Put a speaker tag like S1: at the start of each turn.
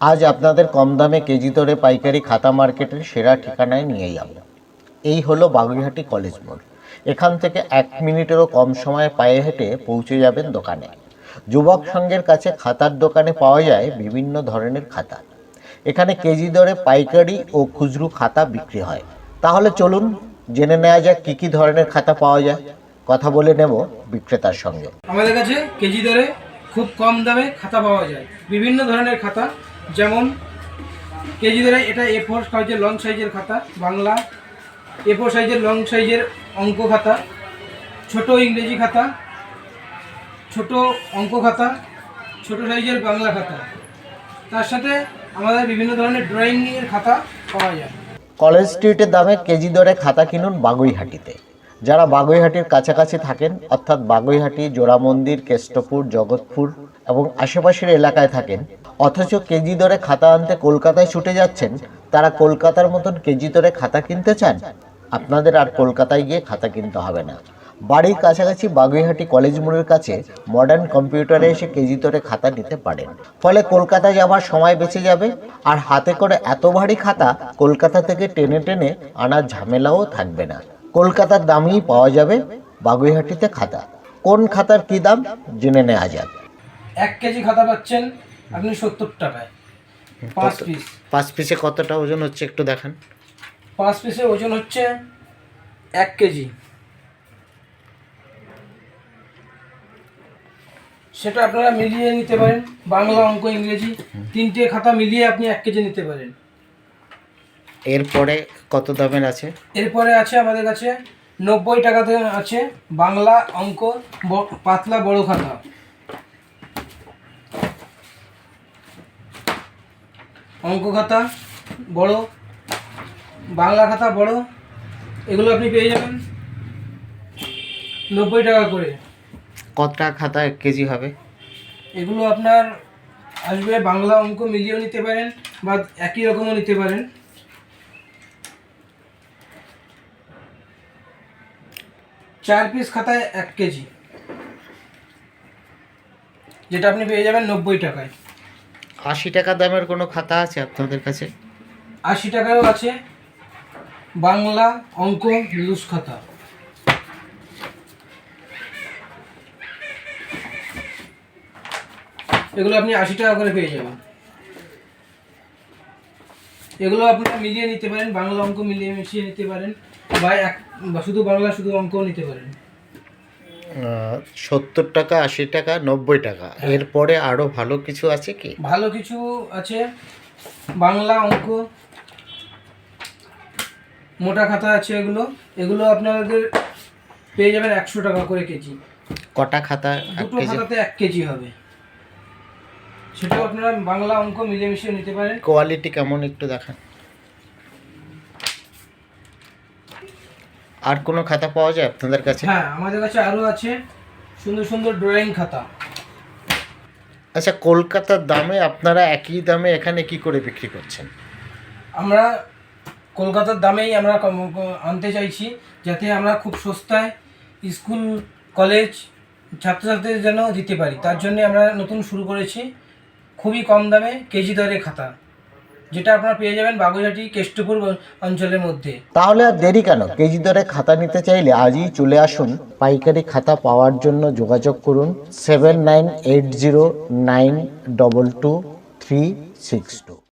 S1: আজ আপনাদের কম দামে কেজি দরে পাইকারি খাতা মার্কেটের সেরা ঠিকানায় নিয়ে যাব। এই হলো বাগুইহাটি কলেজ মোড়। এখান থেকে এক মিনিটেরও কম সময়ে পায়ে হেঁটে পৌঁছে যাবেন দোকানে। যুবক সংঘের কাছে খাতার দোকানে পাওয়া যায় বিভিন্ন ধরনের খাতা। এখানে কেজি দরে পাইকারি ও খুচরো খাতা বিক্রি হয়। তাহলে চলুন, জেনে নেওয়া যাক কী কী ধরনের খাতা পাওয়া যায়। কথা বলে নেব বিক্রেতার সঙ্গে।
S2: আমাদের কাছে কেজি দরে খুব কম দামে খাতা পাওয়া যায়। বিভিন্ন ধরনের খাতা যেমন, কেজি দরে এটা এ ফোর সাইজের লং সাইজের খাতা, বাংলা এ ফোর সাইজের লং সাইজের অঙ্ক খাতা, ছোট ইংরেজি খাতা, ছোট অঙ্ক খাতা, ছোট সাইজের বাংলা খাতা। তার সাথে আমাদের বিভিন্ন ধরনের ড্রয়িংয়ের খাতা পাওয়া যায়।
S1: কলেজ স্ট্রিটের দামে কেজি দরে খাতা কিনুন বাগুইহাটিতে। যারা বাগুইহাটির কাছাকাছি থাকেন, অর্থাৎ বাগুইহাটি জোড়া মন্দির কেষ্টপুর, জগৎপুর এবং আশেপাশের এলাকায় থাকেন অথচ কেজি দরে খাতা আনতে কলকাতায় ছুটে যাচ্ছেন, তারা কলকাতার মতন কেজি দরে খাতা কিনতে চান? আপনাদের আর কলকাতায় গিয়ে খাতা কিনতে হবে না। বাড়ির কাছাকাছি বাগুইহাটি কলেজ মোড়ের কাছে মডার্ন কম্পিউটারে এসে কেজি দরে খাতা নিতে পারেন। ফলে কলকাতা যাওয়ার সময় বেঁচে যাবে, আর হাতে করে এত ভারী খাতা কলকাতা থেকে টেনে টেনে আনার ঝামেলাও থাকবে না। কলকাতার দামেই পাওয়া যাবে বাগুইহাটিতে খাতা। কোন খাতার কী দাম? জেনে নেওয়া যাক।
S2: এক কেজি খাতা পাচ্ছেন আপনি সত্তর টাকায়। পাঁচ পিস।
S1: পাঁচ পিসে কতটা ওজন হচ্ছে একটু দেখান।
S2: পাঁচ পিসের ওজন হচ্ছে এক কেজি। সেটা আপনারা মিলিয়ে নিতে পারেন। বাংলা অঙ্ক ইংরেজি। তিনটে খাতা মিলিয়ে আপনি এক কেজি নিতে পারেন।
S1: এরপরে কত দামের আছে?
S2: এরপরে আছে আমাদের কাছে নব্বই টাকাতে আছে বাংলা অঙ্ক পাতলা বড় খাতা। অঙ্ক খাতা বড় বাংলা খাতা বড় এগুলো আপনি পেয়ে যাবেন নব্বই টাকা করে।
S1: কতটা খাতা এক কেজি হবে?
S2: এগুলো আপনার আসবে বাংলা অঙ্ক মিলিয়েও নিতে পারেন বা একই রকমও নিতে পারেন। চার পিস খাতায় এক কেজি। যেটা আপনি পেয়ে যাবেন নব্বই টাকায়।
S1: আশি টাকা দামের কোনো খাতা আছে আপনাদের কাছে?
S2: আশি টাকারও আছে। বাংলা অঙ্ক লুজ খাতা। এগুলো আপনি আশি টাকা করে পেয়ে যাবেন। এগুলো আপনারা মিলিয়ে নিতে পারেন, বাংলা অঙ্ক মিলিয়ে মিশিয়ে নিতে পারেন, বা এক শুধু বাংলা, শুধু অঙ্কও নিতে পারেন।
S1: সত্তর টাকা আশি টাকা নব্বই টাকা। এরপরে আরও ভালো কিছু আছে কি?
S2: ভালো কিছু আছে। বাংলা অঙ্ক। মোটা খাতা আছে এগুলো। এগুলো আপনাদের পেয়ে যাবেন একশো টাকা করে কেজি।
S1: কটা খাতা? এক
S2: দুটো
S1: কেজি?
S2: খাতাতে এক কেজি হবে। সেটাও আপনারা বাংলা অঙ্ক মিলেমিশে নিতে পারেন।
S1: কোয়ালিটি কেমন একটু দেখান। আর কোনো খাতা পাওয়া যায় আপনাদের কাছে?
S2: হ্যাঁ আমাদের কাছে আরও আছে সুন্দর সুন্দর ড্রয়িং খাতা।
S1: আচ্ছা কলকাতার দামে আপনারা একই দামে এখানে কি করে বিক্রি করছেন?
S2: আমরা কলকাতার দামেই আমরা আনতে চাইছি যাতে আমরা খুব সস্তায় স্কুল কলেজ ছাত্রছাত্রীদের যেন দিতে পারি। তার জন্য আমরা নতুন শুরু করেছি খুবই কম দামে কেজি দরে খাতা। যেটা আপনারা পেয়ে যাবেন বাগুইহাটি, কেষ্টপুর অঞ্চলের মধ্যে।
S1: তাহলে আর দেরি কেন? কেজি দরে খাতা নিতে চাইলে আজই চলে আসুন, পাইকারি খাতা পাওয়ার জন্য যোগাযোগ করুন seven nine eight zero nine double two three six two.